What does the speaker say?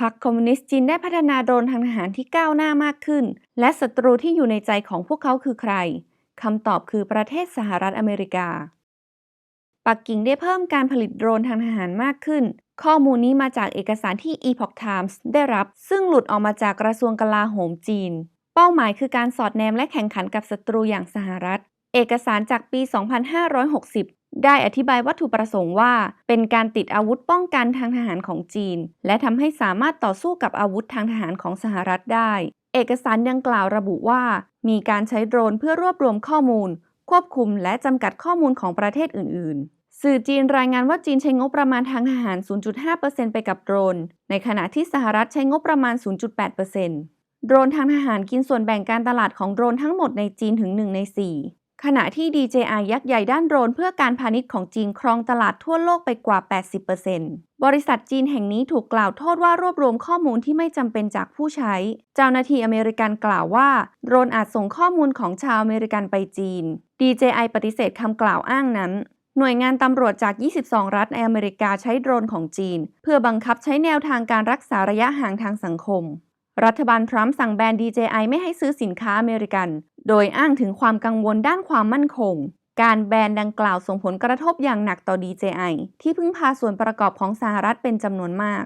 พรรคคอมมิวนิสต์จีนได้พัฒนาโดรนทางทหารที่ก้าวหน้ามากขึ้น และศัตรูที่อยู่ในใจของพวกเขาคือใครคำตอบคือประเทศสหรัฐอเมริกา ปักกิ่งได้เพิ่มการผลิตโดรนทางทหารมากขึ้น ข้อมูลนี้มาจากเอกสารที่ Epoch Times ได้รับ ซึ่งหลุดออกมาจากกระทรวงกลาโหมจีน เป้าหมายคือการสอดแนมและแข่งขันกับศัตรูอย่างสหรัฐ เอกสารจากปี 2560 ได้อธิบายวัตถุประสงค์ว่า เป็นการติดอาวุธป้องกันทางทหารของจีน และทำให้สามารถต่อสู้กับอาวุธทางทหารของสหรัฐได้ เอกสารดังกล่าวระบุว่า มีการใช้โดรนเพื่อรวบรวมข้อมูล ควบคุมและจำกัดข้อมูลของประเทศอื่น ๆสื่อจีนรายงานว่าจีนใช้งบประมาณทางทหาร 0.5%ไปกับโดรน ในขณะที่สหรัฐใช้งบประมาณ 0.8%โดรนทางทหารกินส่วนแบ่งการตลาดของโดรนทั้งหมดในจีนถึง 1 ใน 4 ขณะที่ DJI ยักษ์ใหญ่ด้านโดรนเพื่อการพาณิชย์ของจีนครองตลาดทั่วโลกไปกว่า 80%บริษัทจีนแห่งนี้ถูกกล่าวโทษว่ารวบรวมข้อมูลที่ไม่จำเป็นจากผู้ใช้ เจ้าหน้าที่อเมริกันกล่าวว่า โดรนอาจส่งข้อมูลของชาวอเมริกันไปจีน DJI ปฏิเสธคำกล่าวอ้างนั้นหน่วยงานตำรวจจาก 22 รัฐในอเมริกาใช้โดรนของจีน เพื่อบังคับใช้แนวทางการรักษาระยะห่างทางสังคม รัฐบาลทรัมป์สั่งแบน DJI ไม่ให้ซื้อสินค้าอเมริกัน โดยอ้างถึงความกังวลด้านความมั่นคง การแบนดังกล่าวส่งผลกระทบอย่างหนักต่อ DJI ที่พึ่งพาส่วนประกอบของสหรัฐเป็นจำนวนมาก